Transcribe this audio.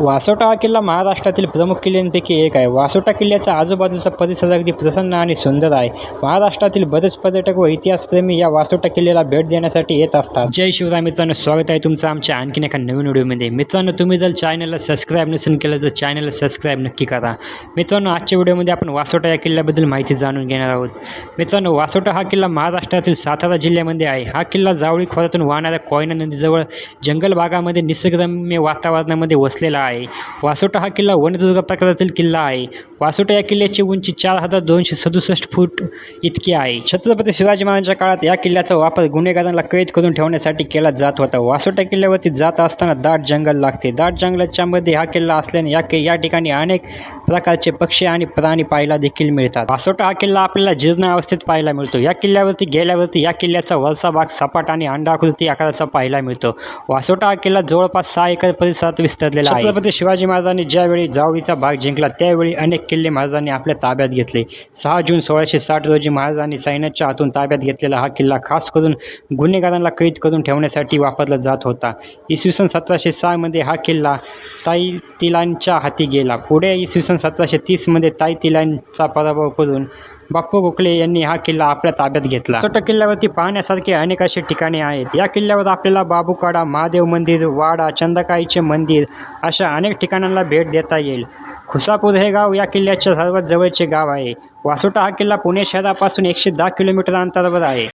वासोटा हा किल्ला महाराष्ट्रातील प्रमुख किल्ल्यांपैकी एक आहे. वासोटा किल्ल्याचा आजूबाजूचा परिसर अगदी प्रसन्न आणि सुंदर आहे. महाराष्ट्रातील बरेच पर्यटक व इतिहासप्रेमी या वासोटा किल्ल्याला भेट देण्यासाठी येत असतात. जय शिवराय मित्रांनो स्वागत आहे तुमचं आमच्या आणखीन एका नवीन व्हिडिओमध्ये. मित्रांनो तुम्ही जर चॅनलला सबस्क्राईब नसेल केलं तर चॅनलला सबस्क्राईब नक्की करा. मित्रांनो आजच्या व्हिडिओमध्ये आपण वासोटा या किल्ल्याबद्दल माहिती जाणून घेणार आहोत. मित्रांनो वासोटा हा किल्ला महाराष्ट्रातील सातारा जिल्ह्यामध्ये आहे. हा किल्ला जावळी खोऱ्यातून वाहणाऱ्या कोयना नदीजवळ जंगल भागामध्ये निसर्गरम्य वातावरणामध्ये वसलेला आहे. वासोटा हा किल्ला वनदुर्ग प्रकारातील किल्ला आहे. वासोटा या किल्ल्याची उंची चार हजार दोनशे सदुसष्ट फूट इतकी आहे. छत्रपती शिवाजी महाराजांच्या काळात या किल्ल्याचा वापर गुन्हेगारांना कैद करून ठेवण्यासाठी केला जात होता. वासोटा किल्ल्यावरती जात असताना दाट जंगल लागते. दाट जंगलाच्या मध्ये हा किल्ला असल्याने या कि या ठिकाणी अनेक प्रकारचे पक्षी आणि प्राणी पाहायला देखील मिळतात. वासोटा हा किल्ला आपल्याला जीर्ण अवस्थेत पाहायला मिळतो. या किल्ल्यावरती गेल्यावरती या किल्ल्याचा वरचा भाग सपाट आणि अंडाकृती आकाराचा पाहायला मिळतो. वासोटा हा किल्ला जवळपास सहा एकर परिसरात विस्तारलेला आहे. छत्रपती शिवाजी महाराजांनी ज्यावेळी जावळीचा भाग जिंकला त्यावेळी अनेक किल्ले महाराजांनी आपल्या ताब्यात घेतले. सहा जून सोळाशे साठ रोजी महाराजांनी सैन्याच्या हातून ताब्यात घेतलेला हा किल्ला खास करून गुन्हेगारांना कैद करून ठेवण्यासाठी वापरला जात होता. इसवी सन सतराशे सहामध्ये हा किल्ला ताई तिलांच्या हाती गेला. पुढे इसवी सन सतराशे तीसमध्ये ताई तिलांचा पराभव करून बाप्पू गोखले यांनी हा किल्ला आपल्या ताब्यात घेतला. छोट्या किल्ल्यावरती पाहण्यासारखे अनेक अशी ठिकाणे आहेत. या किल्ल्यावर आपल्याला बाबूकाडा महादेव मंदिर वाडा चंदकाईचे मंदिर अशा अनेक ठिकाणांना भेट देता येईल. खुसापूर हे गाव या किल्ल्याच्या सर्वात जवळचे गाव आहे. वासोटा हा किल्ला पुणे शहरापासून एकशे दहा किलोमीटर अंतरावर आहे.